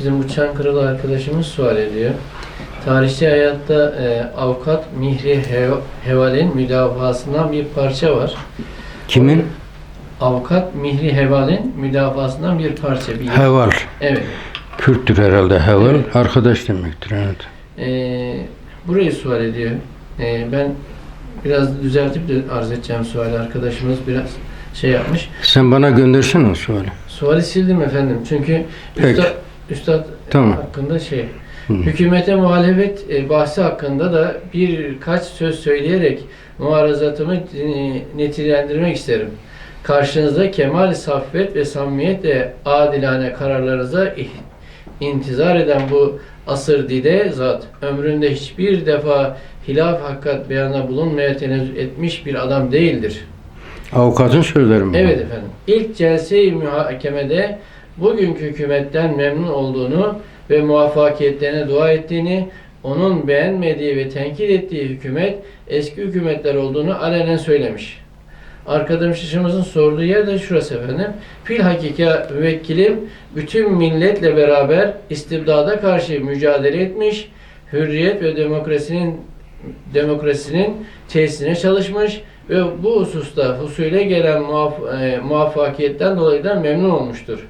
Bizim bu Çankırılı arkadaşımız sual ediyor. Tarihçi hayatta e, avukat Mihri Hev- Heval'in müdafasından bir parça var. Kimin? Avukat Mihri Heval'in müdafasından bir parça. Bir, Heval. Evet. Kürttür herhalde Heval. Evet. Arkadaş demektir. Evet. E, burayı sual ediyor. E, ben biraz düzeltip de arz edeceğim suali. Arkadaşımız biraz şey yapmış. Sen bana göndersen o suali. Suali sildim efendim. Çünkü Peki. üstad, üstad Tamam. hakkında şey. Hı. Hükümete muhalefet e, bahsi hakkında da birkaç söz söyleyerek muharazatımı e, neticelendirmek isterim. Karşınızda kemal saffet ve samimiyetle adilane kararlarınıza intizar eden bu asır dide zat ömründe hiçbir defa hilaf hakikat beyanına bulunmaya tenezzül etmiş bir adam değildir. Avukatın sözleri mi? Evet efendim. İlk celse-i muhakemede bugünkü hükümetten memnun olduğunu ve muvaffakiyetlerine dua ettiğini, onun beğenmediği ve tenkit ettiği hükümet eski hükümetler olduğunu alenen söylemiş. Arkadaşımızın sorduğu yer de şurası efendim. Fil hakika müvekkilim bütün milletle beraber istibdada karşı mücadele etmiş, hürriyet ve demokrasinin demokrasinin tesisine çalışmış ve bu hususta husule gelen muaf- e, muvaffakiyetten dolayı da memnun olmuştur.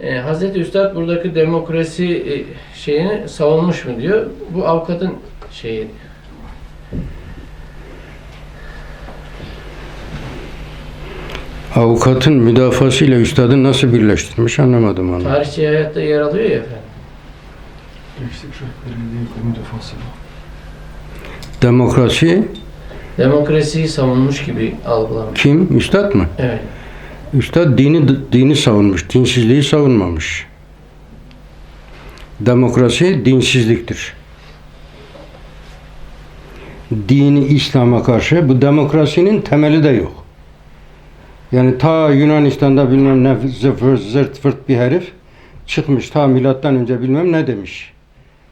E, Hazreti Üstad buradaki demokrasi e, şeyini savunmuş mu diyor. Bu avukatın şeyi. Avukatın müdafası ile üstadın nasıl birleştirmiş anlamadım onu. Tarihçi hayatta yer alıyor ya efendim. Demokrasi Demokrasiyi savunmuş gibi algılamış. kim? Üstad mı? Evet. Üstad dini dini savunmuş, dinsizliği savunmamış. Demokrasi dinsizliktir. Dini İslam'a karşı bu demokrasinin temeli de yok. Yani ta Yunanistan'da bilmem ne zıfır, zırt fırt bir herif çıkmış ta milattan önce bilmem ne demiş.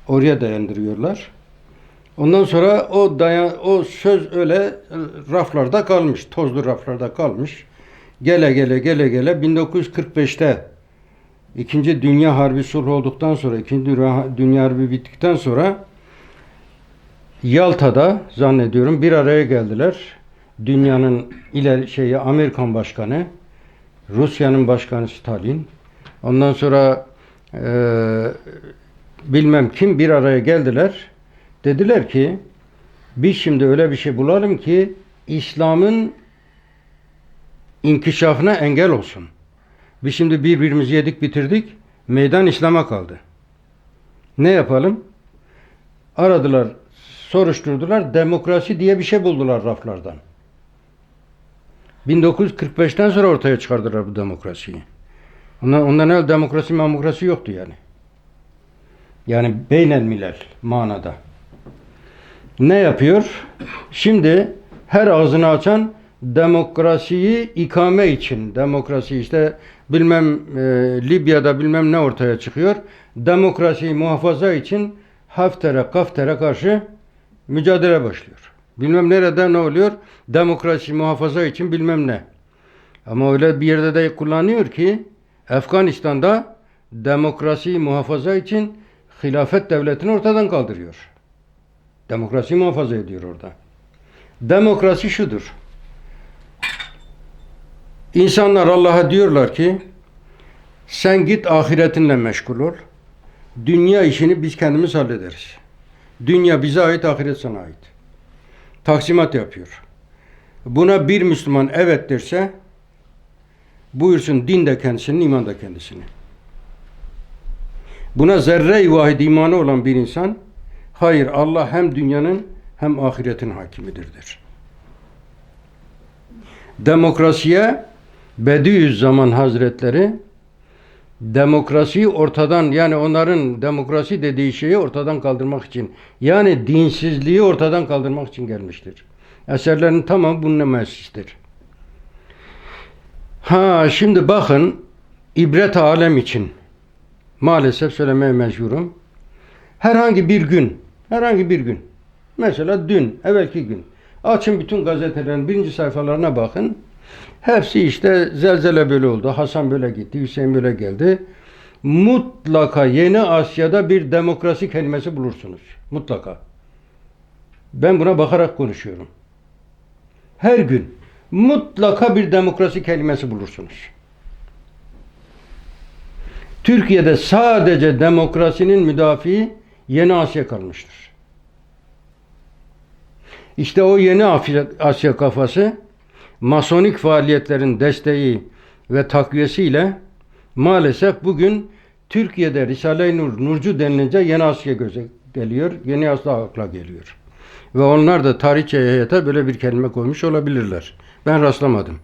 Oraya dayandırıyorlar. Ondan sonra o dayan, o söz öyle raflarda kalmış, tozlu raflarda kalmış. Gele gele gele gele 1945'te İkinci Dünya Harbi sulh olduktan sonra, İkinci Dünya, Harbi bittikten sonra Yalta'da zannediyorum bir araya geldiler. Dünyanın ileri şeyi Amerikan başkanı, Rusya'nın başkanı Stalin. Ondan sonra eee, bilmem kim bir araya geldiler. Dediler ki biz şimdi öyle bir şey bulalım ki İslam'ın inkişafına engel olsun. Biz şimdi birbirimizi yedik bitirdik. Meydan İslam'a kaldı. Ne yapalım? Aradılar, soruşturdular. Demokrasi diye bir şey buldular raflardan. 1945'ten sonra ortaya çıkardılar bu demokrasiyi. Ondan, ondan evvel demokrasi demokrasi yoktu yani. Yani beynel milel manada. Ne yapıyor? Şimdi her ağzını açan demokrasiyi ikame için, demokrasi işte bilmem e, Libya'da bilmem ne ortaya çıkıyor. Demokrasiyi muhafaza için Hafter'e, Kafter'e karşı mücadele başlıyor. Bilmem nerede ne oluyor? Demokrasi muhafaza için bilmem ne. Ama öyle bir yerde de kullanıyor ki Afganistan'da demokrasiyi muhafaza için hilafet devletini ortadan kaldırıyor. Demokrasi muhafaza ediyor orada. Demokrasi şudur. İnsanlar Allah'a diyorlar ki sen git ahiretinle meşgul ol. Dünya işini biz kendimiz hallederiz. Dünya bize ait, ahiret sana ait. Taksimat yapıyor. Buna bir Müslüman evet derse buyursun din de kendisinin, iman da kendisinin. Buna zerre-i vahid imanı olan bir insan hayır Allah hem dünyanın hem ahiretin hakimidir der. Demokrasiye Bediüzzaman Hazretleri demokrasiyi ortadan yani onların demokrasi dediği şeyi ortadan kaldırmak için yani dinsizliği ortadan kaldırmak için gelmiştir. Eserlerin tamamı bunun müessistir. Ha şimdi bakın ibret alem için maalesef söylemeye mecburum. Herhangi bir gün, herhangi bir gün, mesela dün, evvelki gün, açın bütün gazetelerin birinci sayfalarına bakın. Hepsi işte zelzele böyle oldu, Hasan böyle gitti, Hüseyin böyle geldi. mutlaka Yeni Asya'da bir demokrasi kelimesi bulursunuz. Mutlaka. Ben buna bakarak konuşuyorum. Her gün mutlaka bir demokrasi kelimesi bulursunuz. Türkiye'de sadece demokrasinin müdafiği Yeni Asya kalmıştır. İşte o Yeni Asya kafası masonik faaliyetlerin desteği ve takviyesiyle maalesef bugün Türkiye'de Risale-i Nur, Nurcu denilince Yeni Asya göze geliyor, Yeni Asya akla geliyor. Ve onlar da tarihçe heyete böyle bir kelime koymuş olabilirler. Ben rastlamadım.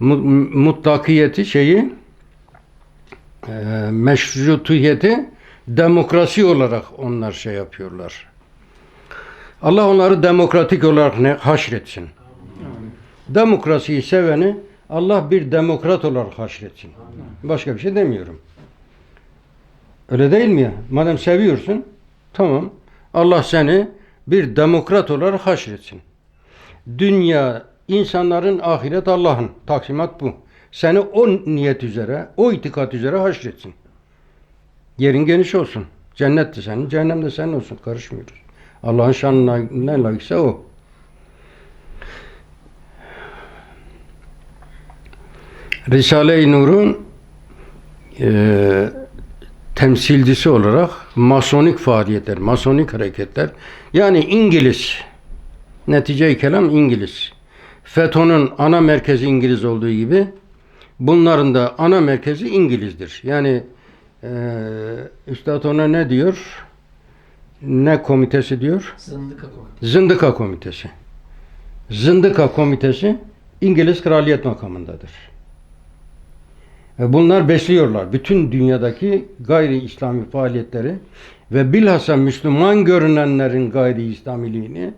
Mu- Mutlakiyeti şeyi e, meşrutiyeti demokrasi olarak onlar şey yapıyorlar. Allah onları demokratik olarak ne haşretsin. Demokrasiyi seveni Allah bir demokrat olarak haşretsin. Başka bir şey demiyorum. Öyle değil mi ya? Madem seviyorsun, tamam. Allah seni bir demokrat olarak haşretsin. Dünya, insanların ahiret Allah'ın. Taksimat bu. Seni o niyet üzere, o itikat üzere haşretsin. Yerin geniş olsun. Cennet de senin, cehennem de senin olsun. Karışmıyoruz. Allah'ın şanına ne layıksa o. Risale-i Nur'un e, temsilcisi olarak masonik faaliyetler, masonik hareketler yani İngiliz netice-i kelam İngiliz. FETÖ'nün ana merkezi İngiliz olduğu gibi bunların da ana merkezi İngiliz'dir. Yani e, Üstad ona ne diyor? Ne komitesi diyor? Zındıka koy. Zındıka Komitesi. Zındıka Komitesi İngiliz kraliyet makamındadır. Bunlar besliyorlar. Bütün dünyadaki gayri İslami faaliyetleri ve bilhassa Müslüman görünenlerin gayri İslamiliğini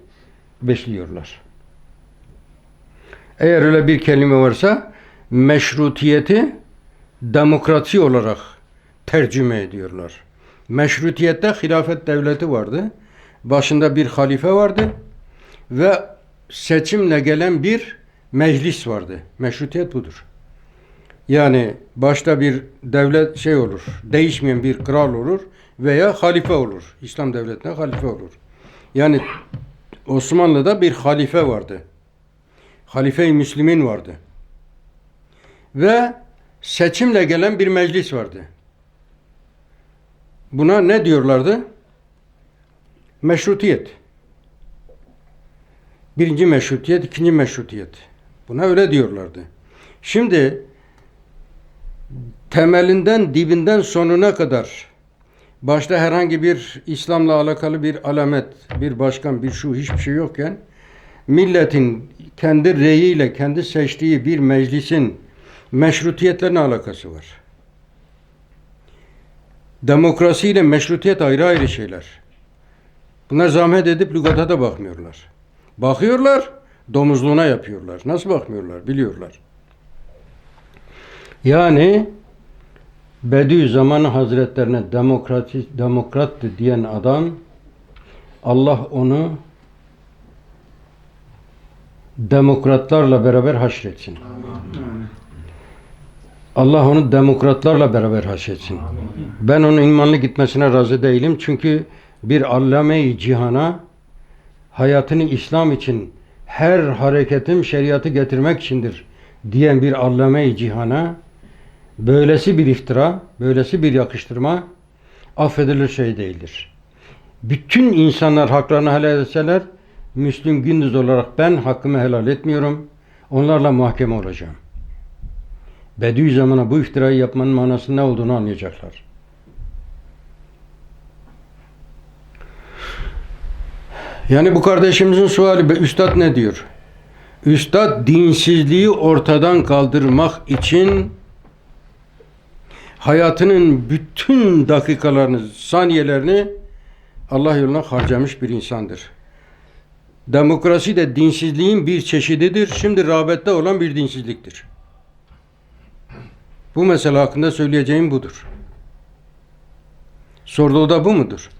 besliyorlar. Eğer öyle bir kelime varsa meşrutiyeti demokrasi olarak tercüme ediyorlar. Meşrutiyette hilafet devleti vardı. Başında bir halife vardı ve seçimle gelen bir meclis vardı. Meşrutiyet budur. Yani başta bir devlet şey olur, değişmeyen bir kral olur veya halife olur. İslam devletine halife olur. Yani Osmanlı'da bir halife vardı. Halife-i Müslümin vardı. Ve seçimle gelen bir meclis vardı. Buna ne diyorlardı? Meşrutiyet. Birinci meşrutiyet, ikinci meşrutiyet. Buna öyle diyorlardı. Şimdi temelinden dibinden sonuna kadar başta herhangi bir İslam'la alakalı bir alamet, bir başkan, bir şu hiçbir şey yokken milletin kendi reyiyle kendi seçtiği bir meclisin meşrutiyetle ne alakası var? Demokrasi ile meşrutiyet ayrı ayrı şeyler. Bunlar zahmet edip lügata da bakmıyorlar. Bakıyorlar, domuzluğuna yapıyorlar. Nasıl bakmıyorlar? Biliyorlar. Yani Bediüzzaman Hazretlerine demokrasi, demokrattı diyen adam Allah onu demokratlarla beraber haşretsin. Allah onu demokratlarla beraber haşretsin. Ben onun imanlı gitmesine razı değilim. Çünkü bir allame-i cihana hayatını İslam için her hareketim şeriatı getirmek içindir diyen bir allame-i cihana böylesi bir iftira, böylesi bir yakıştırma affedilir şey değildir. Bütün insanlar haklarını helal etseler Müslüm Gündüz olarak ben hakkımı helal etmiyorum. Onlarla mahkeme olacağım. Bediüzzaman'a bu iftirayı yapmanın manası ne olduğunu anlayacaklar. Yani bu kardeşimizin suali, Üstad ne diyor? Üstad dinsizliği ortadan kaldırmak için hayatının bütün dakikalarını, saniyelerini Allah yoluna harcamış bir insandır. Demokrasi de dinsizliğin bir çeşididir. Şimdi rağbette olan bir dinsizliktir. Bu mesele hakkında söyleyeceğim budur. Sorduğu da bu mudur?